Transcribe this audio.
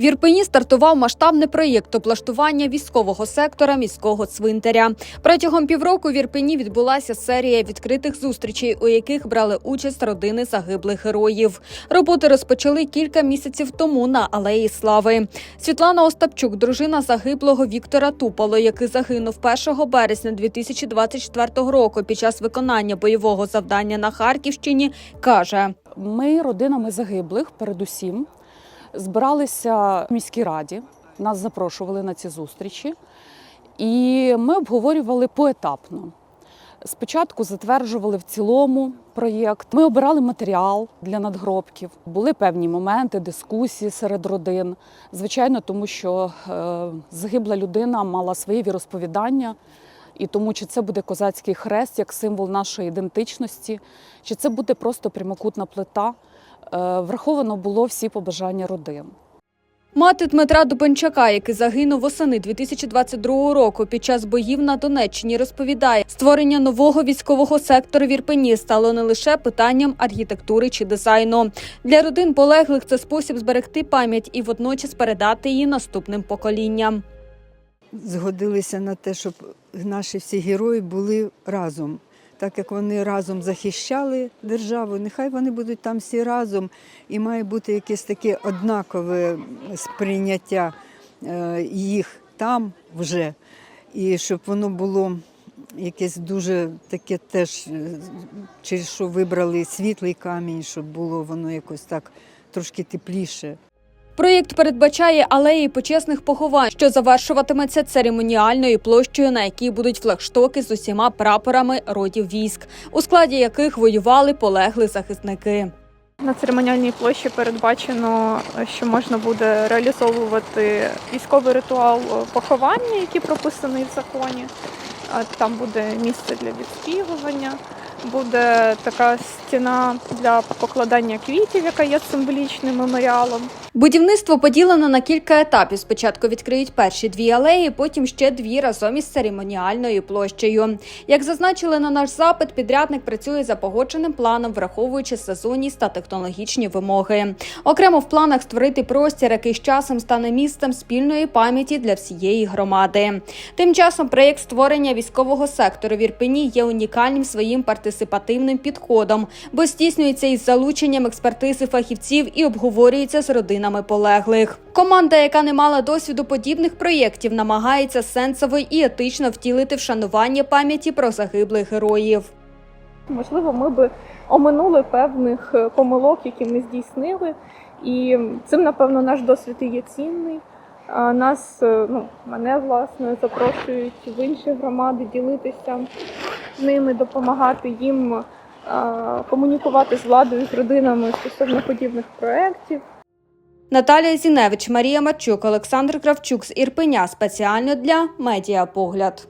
В Ірпені стартував масштабний проєкт облаштування військового сектора міського цвинтаря. Протягом півроку в Ірпені відбулася серія відкритих зустрічей, у яких брали участь родини загиблих героїв. Роботи розпочали кілька місяців тому на алеї Слави. Світлана Остапчук, дружина загиблого Віктора Туполо, який загинув 1 березня 2024 року під час виконання бойового завдання на Харківщині, каже. Ми родинами загиблих, передусім, збиралися в міській раді. Нас запрошували на ці зустрічі, і ми обговорювали поетапно. Спочатку затверджували в цілому проєкт. Ми обирали матеріал для надгробків. Були певні моменти, дискусії серед родин. Звичайно, тому що е, загибла людина мала своє віросповідання. І тому, чи це буде козацький хрест як символ нашої ідентичності, чи це буде просто прямокутна плита, враховано було всі побажання родин. Мати Дмитра Дубенчака, який загинув восени 2022 року під час боїв на Донеччині, розповідає, створення нового військового сектору в Ірпені стало не лише питанням архітектури чи дизайну. Для родин полеглих це спосіб зберегти пам'ять і водночас передати її наступним поколінням. згодилися на те, щоб наші всі герої були разом. Так як вони разом захищали державу, нехай вони будуть там всі разом, і має бути якесь таке однакове сприйняття е, їх там вже, і щоб воно було якесь дуже таке теж, е, через що вибрали світлий камінь, щоб було воно якось так трошки тепліше. Проєкт передбачає алеї почесних поховань, що завершуватиметься церемоніальною площею, на якій будуть флагштоки з усіма прапорами родів військ, у складі яких воювали полегли захисники. На церемоніальній площі передбачено, що можна буде реалізовувати військовий ритуал поховання, який прописаний в законі. Там буде місце для відспівування, буде така стіна для покладання квітів, яка є символічним меморіалом. Будівництво поділено на кілька етапів. Спочатку відкриють перші дві алеї, потім ще дві разом із церемоніальною площею. Як зазначили на наш запит, підрядник працює за погодженим планом, враховуючи сезонність та технологічні вимоги. Окремо в планах створити простір, який з часом стане місцем спільної пам'яті для всієї громади. Тим часом проєкт створення військового сектору в Ірпені є унікальним своїм партисипативним підходом, бо здійснюється із залученням експертизи фахівців і обговорюється з родинами полеглих. Команда, яка не мала досвіду подібних проєктів, намагається сенсово і етично втілити вшанування пам'яті про загиблих героїв. Можливо, ми би оминули певних е, помилок, які ми здійснили, і цим, напевно, наш досвід і є цінний. Нас, е, ну, мене власне, запрошують в інші громади ділитися ними, допомагати їм е, комунікувати з владою, з родинами стосовно подібних проєктів. Наталія Зіневич, Марія Марчук, Олександр Кравчук з Ірпеня спеціально для Медіапогляд.